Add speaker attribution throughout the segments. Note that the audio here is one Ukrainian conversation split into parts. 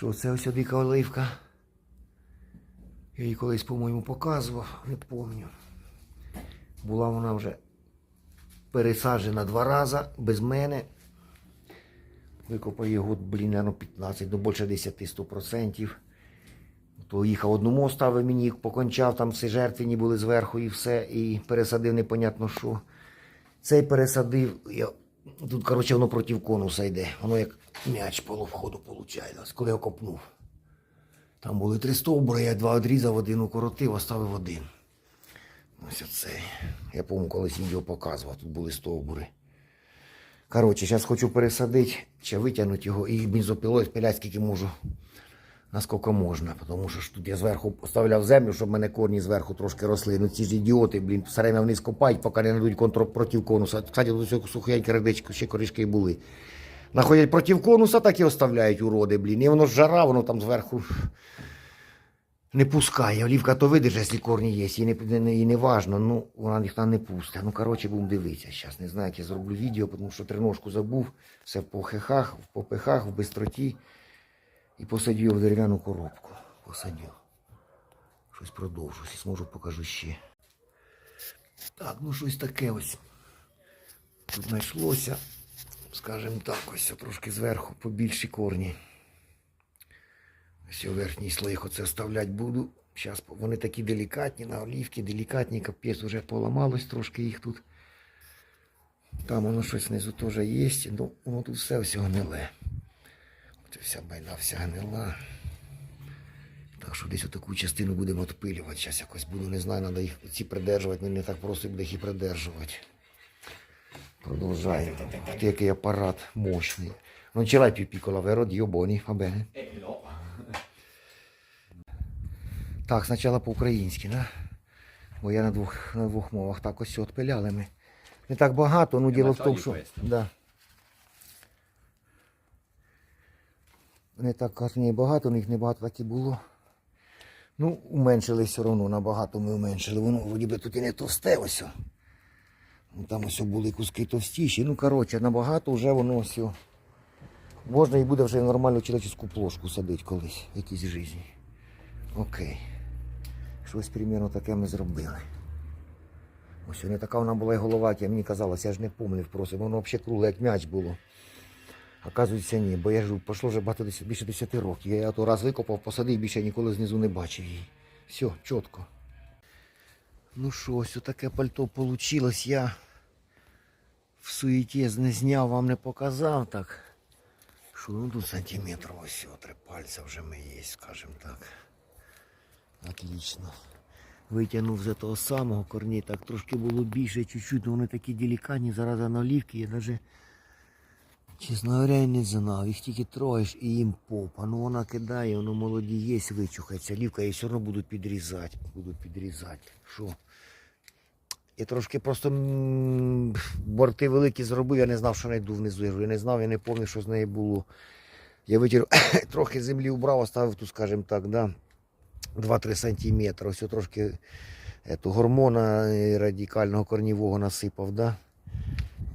Speaker 1: Що це ось дика оливка? Я її колись, по-моєму, показував, не пам'ятаю. Була вона вже пересаджена два рази без мене. Викопав год, блін, наверно, 15, до більше 10-100%. То їхав одному, оставив мені, покончав, там всі жертвені були зверху і все, і пересадив непонятно що. Цей пересадив, я, тут, коротше, воно проти конуса йде. Воно як м'яч полу входу виходить, коли я копнув. Там були три стовбури, я два відрізав, один укоротив, оставив один. Ось оцей. Я по-моєму колись відео показував, тут були стовбури. Коротше, зараз хочу пересадити, чи витягнути його і бензопилою спиляти, скільки можу, наскільки можна. Тому що тут я зверху поставляв землю, щоб мене корні зверху трошки росли. Ну ці ж ідіоти, блін, все время вниз копають, поки не знайдуть контр проти конуса. Кстати, тут все сухенькі ще корішки були. Находять проти конуса, так і оставляють уроди, блін. І воно ж жара, воно там зверху не пускає. Олівка то видержить, якщо корні є, і не, не, не важно, ну вона ніхто не пустить. Ну, коротше, будемо дивитися зараз. Не знаю, як я зроблю відео, тому що триножку забув, все в похихах, в попихах, в бистроті. І посадю його в дерев'яну коробку. Посадю. Щось продовжу, якщо зможу, покажу ще. Так, ну щось таке ось. Тут знайшлося, скажімо так, ось трошки зверху побільші корні. Ось верхній слой їх оце вставляти буду. Зараз вони такі делікатні, на олівки, делікатні, капець вже поламалось трошки їх тут. Там воно щось внизу теж є, ну воно тут все все гниле. Це вся байда вся гнила. Так що десь отаку частину будемо відпилювати. Зараз якось буду, не знаю, треба їх ці придержувати, мені не так просто буде їх і придержувати. Продовжаємо. Ти який апарат мощний. Non ce l'hai più piccola, vero? Dio buoni, va bene?
Speaker 2: Eh no.
Speaker 1: Так, спочатку по-українськи, да? Бо я на двох, на двох мовах так ось відпиляли ми. Не так багато, ну діло в тому, що. Да. Не так кажуть, багато, у них не багато так і було. Ну, уменшили все одно, набагато ми уменшили. Воно вроді би тут і не товсте ось. Ну, Там ось були куски товстіші. Ну, коротше, набагато вже воно ось. Можна і буде вже нормальну чоловічську плошку садити колись в якійсь житті. Окей. Щось примерно таке ми зробили. Ось не така вона була і голова, як мені казалось, я ж не помнив просто. Воно взагалі кругле, як м'яч було. Оказується, ні, бо я ж пройшло вже багато більше 10 років. Я то раз викопав, посадив, більше ніколи знизу не бачив її. Все, чітко. Ну що, ось таке пальто вийшло. Я в суеті не зняв, вам не показав так. Що ну тут сантиметрів ось три пальця вже ми є, скажімо так. Отлично. Витягнув з того самого корні, так трошки було більше, чуть-чуть, але вони такі делікатні, зараза на олівки, я навіть, чесно говоря, і не знав. Їх тільки троєш і їм попа. Ну вона кидає, воно молоді є, вичухається. Олівка і все одно будуть підрізати. Будуть підрізати. Що? Я трошки просто борти великі зробив, я не знав, що знайду внизу. Я не знав, я не пам'ятаю, що з нею було. Я витягнув, трохи землі убрав, оставив тут, скажімо так, да, 2-3 сантиметри. Ось трошки ету, гормона е, радикального корнівого насипав. Да?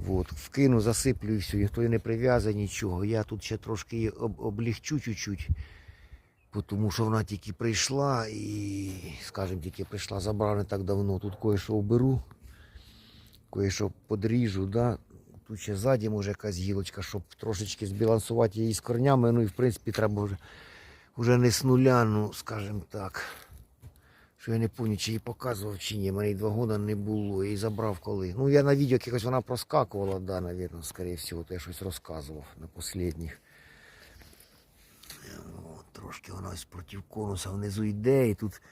Speaker 1: Вот. Вкину, засиплю і все, ніхто не прив'язує нічого. Я тут ще трошки її об, облегчу чуть-чуть. Тому що вона тільки прийшла і, скажімо, тільки прийшла, забрав не так давно. Тут кое-що оберу, кое-що подріжу, да. Тут ще ззаді може якась гілочка, щоб трошечки збалансувати її з корнями. Ну і в принципі треба вже, вже не з нуля, ну, скажімо так. Що я не пам'ятаю, чи її показував, чи ні. Мене й два роки не було. Її забрав коли. Ну я на відео якось вона проскакувала, да, навірно, скоріше всього, то я щось розказував на останніх. Трошки вона ось проти конуса внизу йде, і тут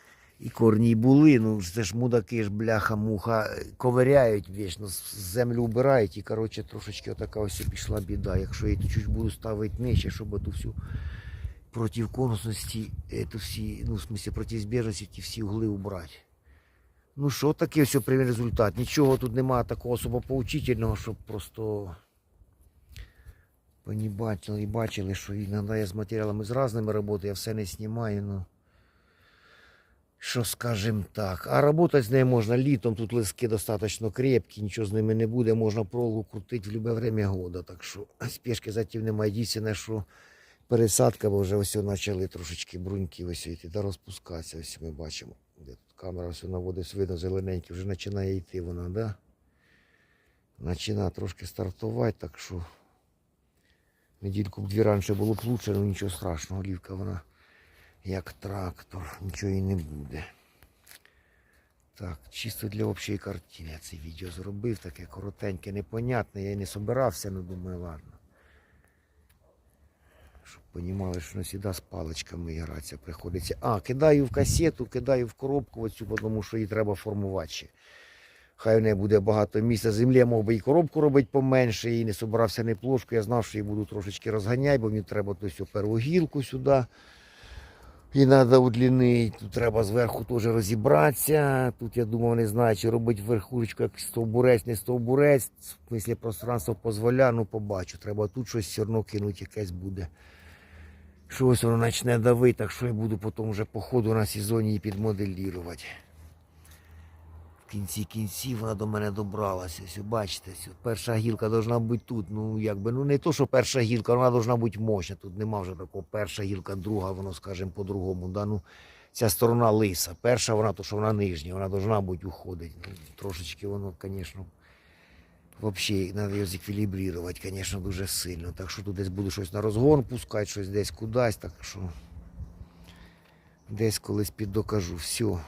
Speaker 1: і корні були. Ну це ж мудаки ж бляха-муха ковиряють вічно, землю вбирають і коротше трошечки отака ось пішла біда. Якщо я чуть буду ставити нижче, щоб ту всю противконусності, ету всі, ну, в смысле, протизбіжності ті всі угли убрати. Ну що таке все прямий результат. Нічого тут немає такого особо поучительного, щоб просто Вони бачили і бачили, що іноді я з матеріалами з різними працюю, я все не знімаю. Ну, що скажем так. А працювати з нею можна літом, тут лиски достатньо крепкі, нічого з ними не буде, можна проволоку крутити в будь-яке время года. Так що спешки за тим немає. Єдине, що пересадка, бо вже ось почали трошечки бруньки ось йти та розпускатися. Ось ми бачимо. Де тут камера все наводить видно, зелененький, вже починає йти вона, да? Починає трошки стартувати, так що недільку б дві раніше було б лучше, але нічого страшного, олівка вона як трактор, нічого їй не буде. Так, чисто для общої картини я це відео зробив, таке коротеньке, непонятне, я і не собирався, ну думаю, ладно. Щоб розуміли, що не завжди з паличками гратися приходиться. А, кидаю в касету, кидаю в коробку оцю, тому що її треба формувати ще. Хай в неї буде багато місця землі, я мог би і коробку робити поменше, і не собирався не плошку. Я знав, що її буду трошечки розганяти, бо мені треба ту першу гілку сюди. І треба удлінити. Тут треба зверху теж розібратися. Тут я думав, не знаю, чи робити верхушечку як стовбурець, не стовбурець. Смислі пространство дозволяє, ну побачу. Треба тут щось все одно кинути, якесь буде. Щось воно почне давити, так що я буду потім вже по ходу на сезоні її підмоделірувати. Кінці кінців вона до мене добралася. Ось, бачите, ось, перша гілка повинна бути тут. Ну, якби, ну не то, що перша гілка, вона повинна бути мощна. Тут нема вже такого перша гілка, друга, воно, скажімо, по-другому. Да? Ну, ця сторона лиса. Перша вона, то що вона нижня, вона повинна бути уходить. Ну, трошечки воно, звісно, взагалі треба його зеквілібрувати, звісно, дуже сильно. Так що тут десь буду щось на розгон пускати, щось десь кудись, так що десь колись піддокажу. Все.